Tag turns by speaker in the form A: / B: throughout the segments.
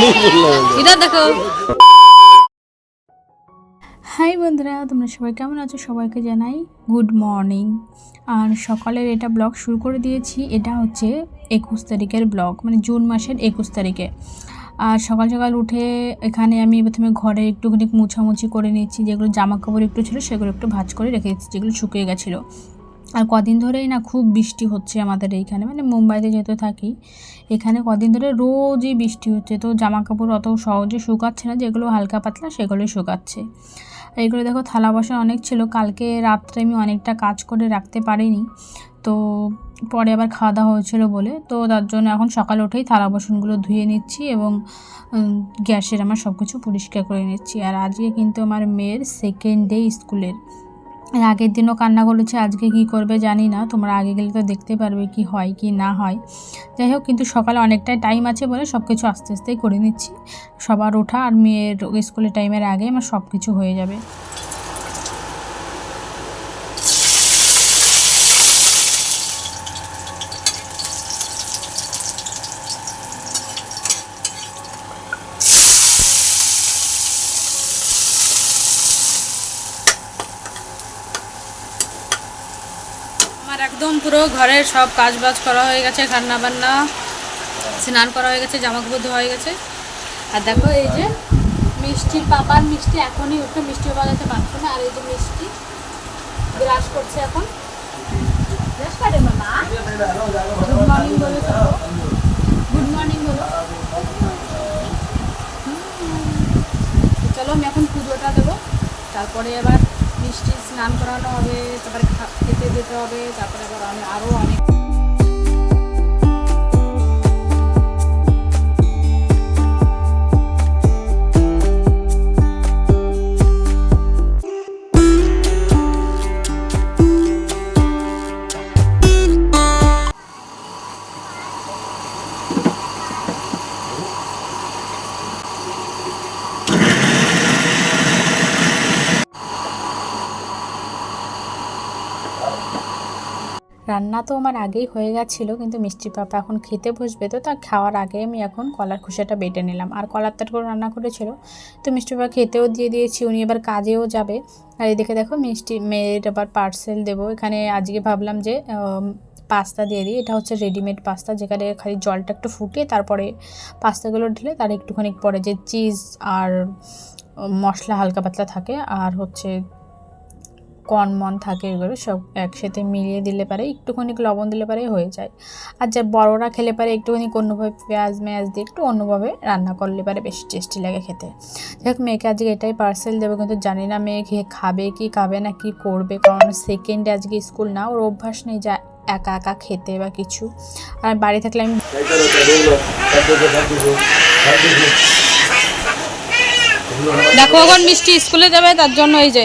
A: দেখো
B: হাই বন্ধুরা, তোমরা সবাই কেমন আছো? সবাইকে জানাই গুড মর্নিং আর সকালের এটা ব্লগ শুরু করে দিয়েছি। এটা হচ্ছে একুশ তারিখের ব্লগ মানে জুন মাসের একুশ তারিখে। আর সকাল সকাল উঠে এখানে আমি প্রথমে ঘরে একটুখানি মুছামুছি করে নিয়েছি। যেগুলো জামা কাপড় একটু ছিল, সেগুলো একটু ভাজ করে রেখে দিচ্ছি যেগুলো শুকিয়ে গেছিল। আর কদিন ধরেই না খুব বৃষ্টি হচ্ছে আমাদের এইখানে মানে মুম্বাইতে যেহেতু থাকি, এখানে কদিন ধরে রোজই বৃষ্টি হচ্ছে। তো জামা কাপড় অত সহজে শুকাচ্ছে না, যেগুলো হালকা পাতলা সেগুলোই শুকাচ্ছে। আর এগুলো দেখো থালা বাসন অনেক ছিল, কালকে রাত্রে আমি অনেকটা কাজ করে রাখতে পারিনি। তো পরে আবার খাওয়া দাওয়া হয়েছিল বলে, তো তার জন্য এখন সকালে উঠেই থালা বাসনগুলো ধুয়ে নিচ্ছি এবং গ্যাসের আমার সব কিছু পরিষ্কার করে নিচ্ছি। আর আজকে কিন্তু আমার মেয়ের সেকেন্ড ডে স্কুলের। আগের দিনও কান্না করেছে, আজকে কি করবে জানি না। তোমরা আগে গেলে তো দেখতে পারবে কি হয় কি না হয়। যাই হোক, কিন্তু সকালে অনেকটাই টাইম আছে বলে সব কিছু আস্তে আস্তেই করে নিচ্ছি। সবার ওঠা আর মেয়ের স্কুলের টাইমের আগে আমার সব কিছু হয়ে যাবে।
A: একদম পুরো ঘরের সব কাজ বাজ করা হয়ে গেছে রান্না বান্না স্নান করা হয়ে গেছে জামা কাপড় ধোয়া হয়ে গেছে। আর দেখো এই যে মিষ্টির পাপার মিষ্টি, এখনই উঠে মিষ্টি বাজাতে পারছ না আর এই যে মিষ্টি ব্রাশ করছে এখন। ব্রাশ করে মামা গুড মর্নিং বলো গুড মর্নিং বলো। চলো আমি এখন পুজোটা দেবো। তারপরে এবার মিষ্টি স্নান করানো হবে তারপরে খেতে দিতে হবে তারপরে আবার আমি আরও অনেক
B: রান্না তো আমার আগেই হয়ে গেছিল, কিন্তু মিষ্টি পাপা এখন খেতে বসবে, তো তার খাওয়ার আগে আমি এখন কলার খোসাটা বেটে নিলাম। আর কলার তরকারি রান্না করেছিল, তো মিষ্টি পাপা খেতেও দিয়ে দিয়েছি, উনি এবার কাজেও যাবে। আর এদিকে দেখো মিষ্টি, মেয়ের আবার পার্সেল দেবো। এখানে আজকে ভাবলাম যে পাস্তা দিয়ে দিই। এটা হচ্ছে রেডিমেড পাস্তা, যেখানে খালি জলটা একটু ফুটিয়ে তারপরে পাস্তাগুলো ঢেলে তার একটুখানি পরে যে চিজ আর মশলা হালকা পাতলা থাকে, আর হচ্ছে কর্ন মন থাকে এগুলো সব একসাথে মিলিয়ে দিলে পারে, একটুখানি লবণ দিলে পারে হয়ে যায়। আর যা বড়রা খেলে পারে একটুখানি অন্যভাবে পেঁয়াজ মেয়াজ দিয়ে একটু অন্যভাবে রান্না করলে পারে বেশি টেস্টি লাগে খেতে। যাই হোক মেয়েকে আজকে এটাই পার্সেল দেবো, কিন্তু জানি না মেয়ে খেয়ে খাবে কি খাবে না কি করবে, কারণ সেকেন্ডে আজকে স্কুল না, ওর অভ্যাস নেই যা একা একা খেতে বা কিছু। আর বাড়ি থাকলে আমি
A: দেখো এখন মিষ্টি স্কুলে যাবে, তার জন্য এই যে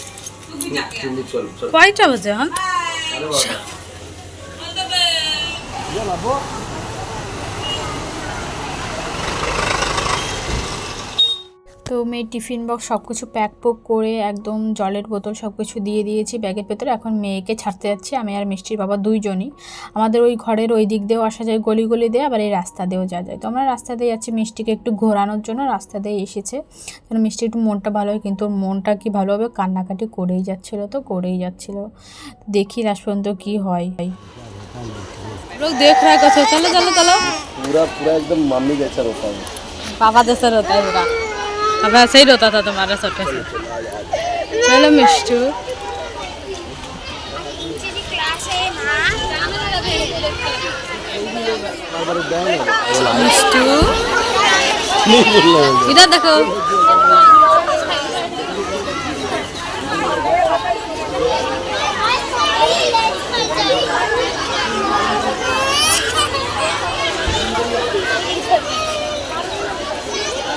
A: কয়টা বাজে এখন?
C: अरे बाबा
B: তো মেয়ের টিফিন বক্স সব কিছু প্যাক পুক করে একদম জলের বোতল সব কিছু দিয়ে দিয়েছি ব্যাগের ভেতরে এখন মেয়েকে ছাড়তে যাচ্ছি আমি আর মিষ্টির বাবা দুইজনই আমাদের ওই ঘরের ওই দিক দিয়েও আসা যায় গলি গলি দিয়ে আবার এই রাস্তা দিয়েও যাওয়া যায় তো আমরা রাস্তা দিয়ে যাচ্ছি মিষ্টিকে একটু ঘোরানোর জন্য রাস্তা দিয়ে এসেছে যেন মিষ্টি একটু মনটা ভালো হয় কিন্তু ওর মনটা কি ভালো হবে কান্নাকাটি করেই যাচ্ছিলো তো করেই যাচ্ছিলো দেখি লাস্ট পর্যন্ত কী হয়
A: लोग देख रहा है कैसे चलो चलो चलो
C: पूरा पूरा एकदम मम्मी जैसा रोता है
A: पापा जैसा रहता है पूरा अब ऐसे ही रोता था तुम्हारा सबके साथ चलो मिष्टू मिष्टू इधर देखो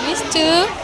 C: Miss Two.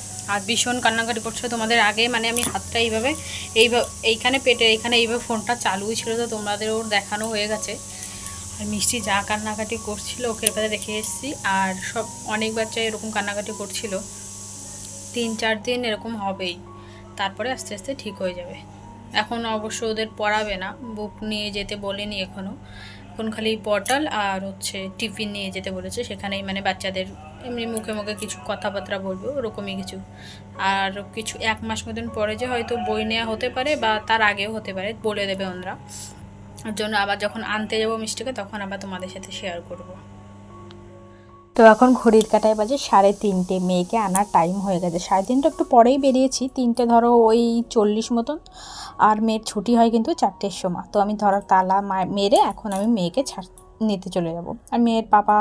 A: আর ভীষণ কান্নাকাটি করছে তোমাদের আগে মানে আমি হাতটা এইভাবে এইভাবে এইখানে পেটে, এইখানে এইভাবে ফোনটা চালুই ছিল তো তোমাদেরও দেখানো হয়ে গেছে। আর মিষ্টি যা কান্নাকাটি করছিল ওকে এবারে দেখে এসেছি। আর সব অনেক বাচ্চা এরকম কান্নাকাটি করছিল। তিন চার দিন এরকম হবেই। তারপরে আস্তে আস্তে ঠিক হয়ে যাবে। এখন অবশ্য ওদের পড়াবে না। বুক নিয়ে যেতে বলেনি এখনও এখন খালি পটল আর হচ্ছে টিফিন নিয়ে যেতে বলেছে। সেখানেই মানে বাচ্চাদের এমনি মুখে মুখে কিছু কথাবার্তা বলবে, ওরকমই কিছু। আর কিছু এক মাস মতন পরে যে হয়তো বই নেওয়া হতে পারে বা তার আগেও হতে পারে, বলে দেবে ওনরা। ওর জন্য আবার যখন আনতে যাব মিষ্টিকে, তখন আবার তোমাদের সাথে শেয়ার করব।
B: তো এখন ঘড়ির কাটায় বাজে সাড়ে তিনটে। মেয়েকে আনার টাইম হয়ে গেছে। সাড়ে তিনটা একটু পরেই বেরিয়েছি। তিনটে ধরো ওই চল্লিশ মতন। আর মেয়ের ছুটি হয় কিন্তু চারটের সময়। তো আমি ধরো তালা মেরে এখন আমি মেয়েকে ছাড় নিতে চলে যাব। আর মেয়ের পাপা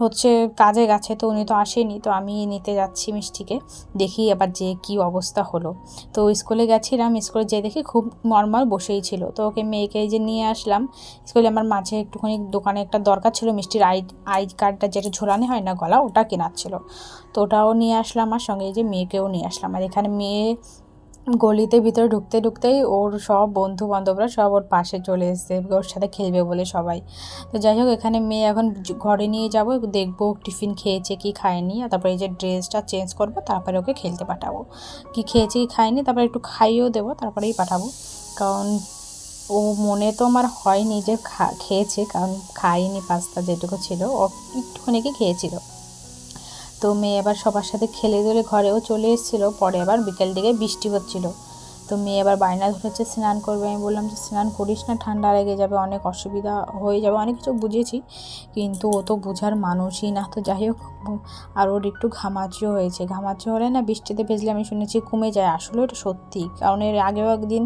B: হচ্ছে কাজে গেছে, তো উনি তো আসেনি, তো আমি নিতে যাচ্ছি মিষ্টিকে। দেখি আবার যে কি অবস্থা হলো। তো স্কুলে গেছিলাম, স্কুলে যেয়ে দেখি খুব নর্মাল বসেই ছিল। তো ওকে মেয়েকে যে নিয়ে আসলাম, স্কুলে আমার মাঝে একটুখানি দোকানে একটা দরকার ছিল, মিষ্টির আই আই কার্ডটা যেটা ঝোলানো হয় না গলা, ওটা কেনার ছিল। তো ওটাও নিয়ে আসলাম, আর সঙ্গে যে মেয়েকেও নিয়ে আসলাম। আর এখানে মেয়ে গলিতে ভিতরে ঢুকতে ঢুকতেই ওর সব বন্ধু বান্ধবরা সব ওর পাশে চলে এসছে, ওর সাথে খেলবে বলে সবাই। তো যাই হোক, এখানে মেয়ে এখন ঘরে নিয়ে যাব, দেখব টিফিন খেয়েছে কি খায়নি, আর তারপরে এই যে ড্রেসটা চেঞ্জ করব, তারপরে ওকে খেলতে পাঠাবো। কি খেয়েছে, কি খায়নি, তারপরে একটু খাইয়েও দেবো, তারপরেই পাঠাবো। কারণ ও মনে তো আমার হয়নি যে খা, খেয়েছে, কারণ খাইনি পাস্তা যেটুকু ছিল, ও একটুখানি খেয়েছিল। তো মেয়ে আবার সবার সাথে খেলে দিলে ঘরেও চলে এসেছিল। পরে আবার বিকেল দিকে বৃষ্টি হচ্ছিল। তো মেয়ে আবার বায়না ধরেছে, স্নান করবে। আমি বললাম যে, স্নান করিস না, ঠান্ডা লেগে যাবে, অনেক অসুবিধা হয়ে যাবে। অনেক কিছু বুঝেছি, কিন্তু ও তো বোঝার মানুষই না। তো যাই হোক, আর ওর একটু ঘামাচিও হয়েছে। ঘামাচি হলে না বৃষ্টিতে ভেজলে আমি শুনেছি কমে যায়। আসলে এটা সত্যি, কারণ এর আগেও একদিন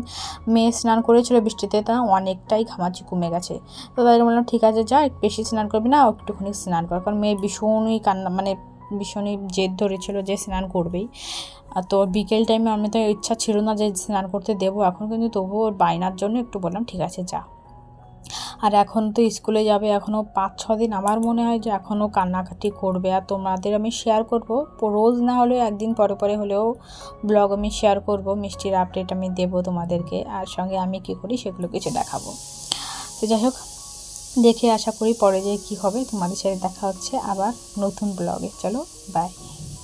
B: মেয়ে স্নান করেছিল বৃষ্টিতে, তা অনেকটাই ঘামাচি কমে গেছে। তো তাদের বললাম, ঠিক আছে, যা বেশি স্নান করবি না একটুখানি স্নান কর। কারণ মেয়ে ভীষণই কান্না মানে ভীষণই জেদ ধরেছিল যে স্নান করবেই। আর তো বিকেল টাইমে আমি তো ইচ্ছা ছিল না যে স্নান করতে দেবো। এখন কিন্তু তবুও ওর বায়নার জন্য একটু বললাম, ঠিক আছে, যা। আর এখন তো স্কুলে যাবে এখনও পাঁচ, ছ দিন আমার মনে হয় যে এখনও কান্নাকাটি করবে। আর তোমাদের আমি শেয়ার করব। রোজ না হলেও একদিন পরে পরে হলেও ব্লগ আমি শেয়ার করব, মিষ্টির আপডেট আমি দেবো তোমাদেরকে। আর সঙ্গে আমি কী করি সেগুলো কিছু দেখাবো। তো যাই হোক দেখে আশা করি পরে যে কি হবে তোমাদের সাথে দেখা হচ্ছে আবার নতুন ব্লগে চলো বাই